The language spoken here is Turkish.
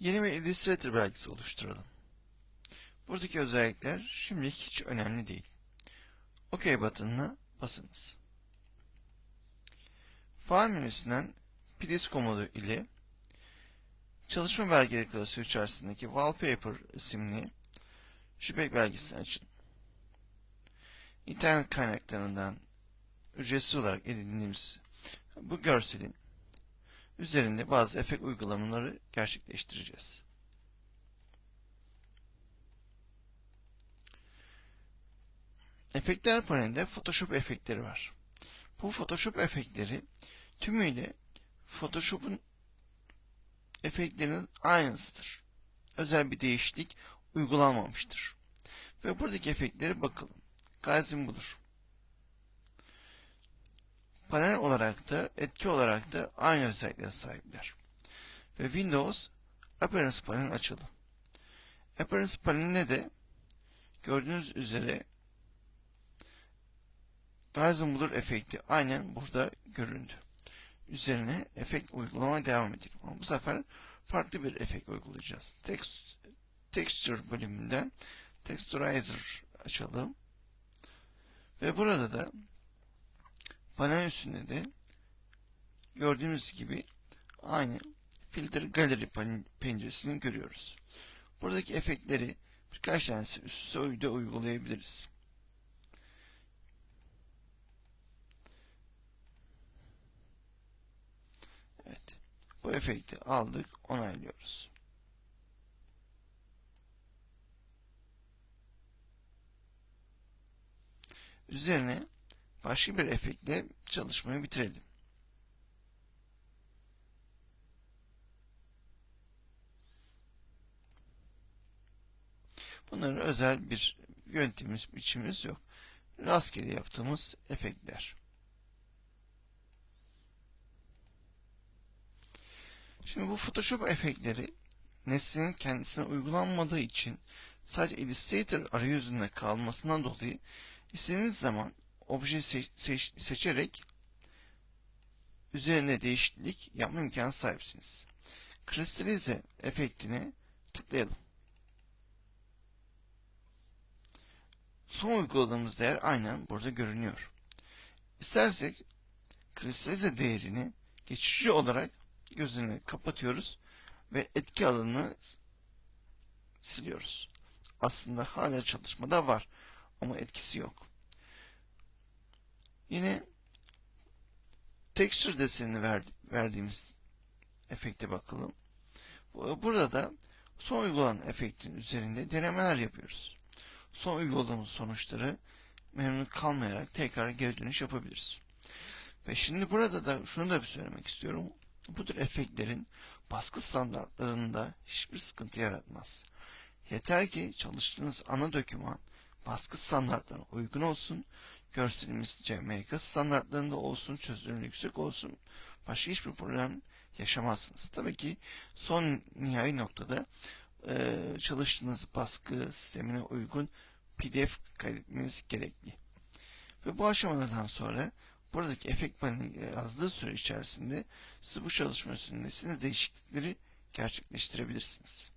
Yeni bir Illustrator belgesi oluşturalım. Buradaki özellikler şimdilik hiç önemli değil. OK butonuna basınız. File menüsünden Please komutu ile çalışma belgeleri klasörü içerisindeki Wallpaper isimli JPEG belgesini açın. İnternet kaynaklarından ücretsiz olarak edindiğimiz bu görselin üzerinde bazı efekt uygulamaları gerçekleştireceğiz. Efektler panelinde Photoshop efektleri var. Bu Photoshop efektleri tümüyle Photoshop'un efektlerinin aynısıdır. Özel bir değişiklik uygulanmamıştır. Ve buradaki efektlere bakalım. Gayzim budur. Panel olarak da etki olarak da aynı özelliklere sahipler. Ve Windows Appearance panel açıldı. Appearance paneline de gördüğünüz üzere Blur efekti aynen burada göründü. Üzerine efekt uygulamaya devam edelim. Ama bu sefer farklı bir efekt uygulayacağız. Text, texture bölümünden Texturizer açalım. Ve burada da panel üstünde de gördüğümüz gibi aynı Filter Gallery penceresini görüyoruz. Buradaki efektleri birkaç tanesi üst üste uygulayabiliriz. Evet. Bu efekti aldık, onaylıyoruz. Üzerine başka bir efektle çalışmayı bitirelim. Bunların özel bir yöntemimiz, biçimimiz yok. Rastgele yaptığımız efektler. Şimdi bu Photoshop efektleri nesnenin kendisine uygulanmadığı için sadece Illustrator arayüzünde kalmasından dolayı istediğiniz zaman obje seç, seç, seçerek üzerine değişiklik yapma imkanı sahipsiniz. Kristalize efektine tıklayalım. Son uyguladığımız değer aynen burada görünüyor. İstersek kristalize değerini geçici olarak gözünü kapatıyoruz ve etki alanını siliyoruz. Aslında hala çalışmada var ama etkisi yok. Yine texture desenini verdi, verdiğimiz efekte bakalım. Burada da son uygulanan efektin üzerinde denemeler yapıyoruz. Son uyguladığımız sonuçları memnun kalmayarak tekrar geri dönüş yapabiliriz. Ve şimdi burada da şunu da bir söylemek istiyorum. Bu tür efektlerin baskı standartlarında hiçbir sıkıntı yaratmaz. Yeter ki çalıştığınız ana doküman baskı standartlarına uygun olsun, görselimiz CMYK standartlarında olsun, çözünürlüğü yüksek olsun, başka hiçbir problem yaşamazsınız. Tabii ki son nihai noktada e, çalıştığınız baskı sistemine uygun PDF kaydetmeniz gerekli. Ve bu aşamalardan sonra buradaki efekt paneli yazdığı süre içerisinde siz bu çalışma üstünde değişiklikleri gerçekleştirebilirsiniz.